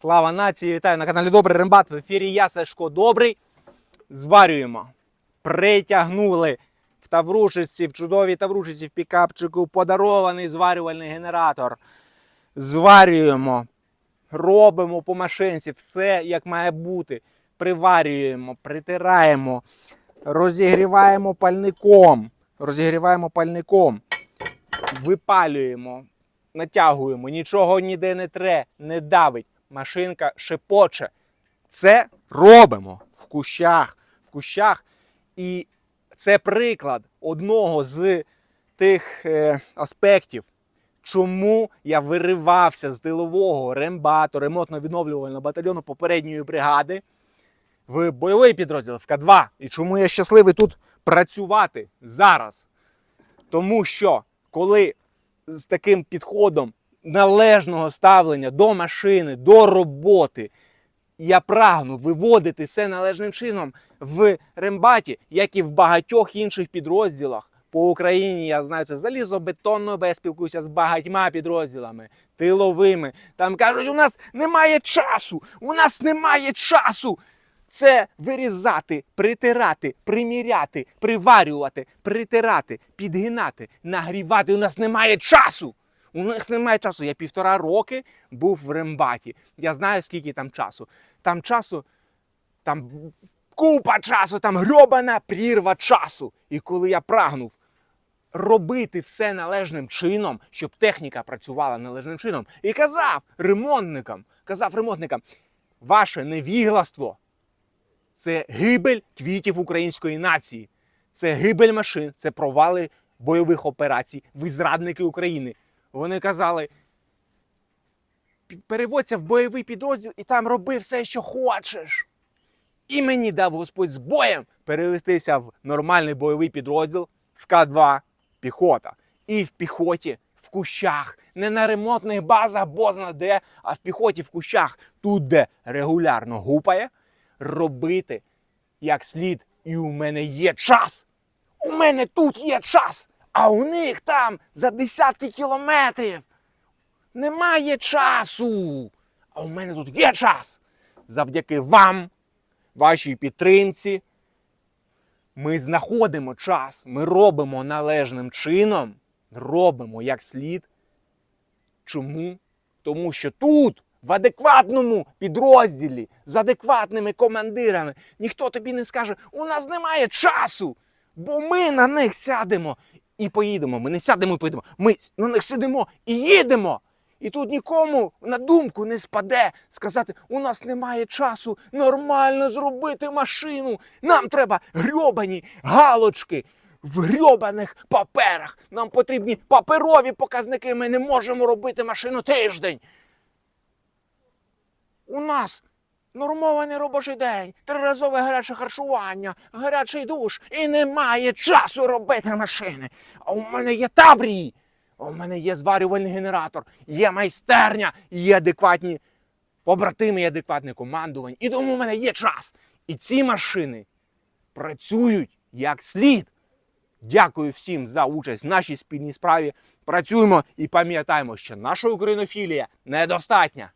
Слава нації! Вітаю на каналі Добрий Рембат. В ефірі я Сашко Добрий. Зварюємо. Притягнули в Таврушиці, в чудовій Таврушиці, в пікапчику подарований зварювальний генератор. Зварюємо. Робимо по машинці все як має бути. Приварюємо, притираємо, розігріваємо пальником. Розігріваємо пальником. Випалюємо, натягуємо, нічого ніде не тре, не давить. Машинка шепоче. Це робимо в кущах. В кущах. І це приклад одного з тих е, аспектів, чому я виривався з тилового рембату, ремонтно-відновлювального батальйону попередньої бригади в бойовий підрозділ в К2. І чому я щасливий тут працювати зараз. Тому що коли з таким підходом належного ставлення до машини, до роботи, я прагну виводити все належним чином в рембаті, як і в багатьох інших підрозділах. По Україні я знаю це залізобетонно, бо я спілкуюся з багатьма підрозділами, тиловими. Там кажуть, у нас немає часу, у нас немає часу. Це вирізати, притирати, приміряти, приварювати, притирати, підгинати, нагрівати. У нас немає часу. У нас немає часу. Я півтора роки був в рембаті. Я знаю, скільки там часу. Там часу, там купа часу, там грьобана прірва часу. І коли я прагнув робити все належним чином, щоб техніка працювала належним чином, і казав ремонтникам, казав ремонтникам, ваше невігластво це гибель квітів української нації, це гибель машин, це провали бойових операцій, ви зрадники України. Вони казали. Переводься в бойовий підрозділ і там роби все, що хочеш. І мені дав Господь з боєм перевестися в нормальний бойовий підрозділ в К2 піхота. І в піхоті, в кущах, не на ремонтних базах, бозна де, а в піхоті в кущах, тут, де регулярно гупає, робити як слід. І у мене є час. У мене тут є час, а у них там за десятки кілометрів. Немає часу. А у мене тут є час. Завдяки вам, вашій підтримці. Ми знаходимо час, ми робимо належним чином, робимо як слід. Чому? Тому що тут, в адекватному підрозділі, з адекватними командирами, ніхто тобі не скаже, у нас немає часу, бо ми на них сядемо і поїдемо. Ми не сядемо і поїдемо. Ми на них сидимо і їдемо. І тут нікому на думку не спаде сказати: у нас немає часу нормально зробити машину. Нам треба грьобані галочки в грьобаних паперах. Нам потрібні паперові показники. Ми не можемо робити машину тиждень. У нас нормований робочий день, триразове гаряче харчування, гарячий душ і немає часу робити машини. А у мене є табрії. У мене є зварювальний генератор, є майстерня, є адекватні побратими, є адекватне командування. І тому в мене є час. І ці машини працюють як слід. Дякую всім за участь в нашій спільній справі. Працюємо і пам'ятаємо, що наша українофілія недостатня.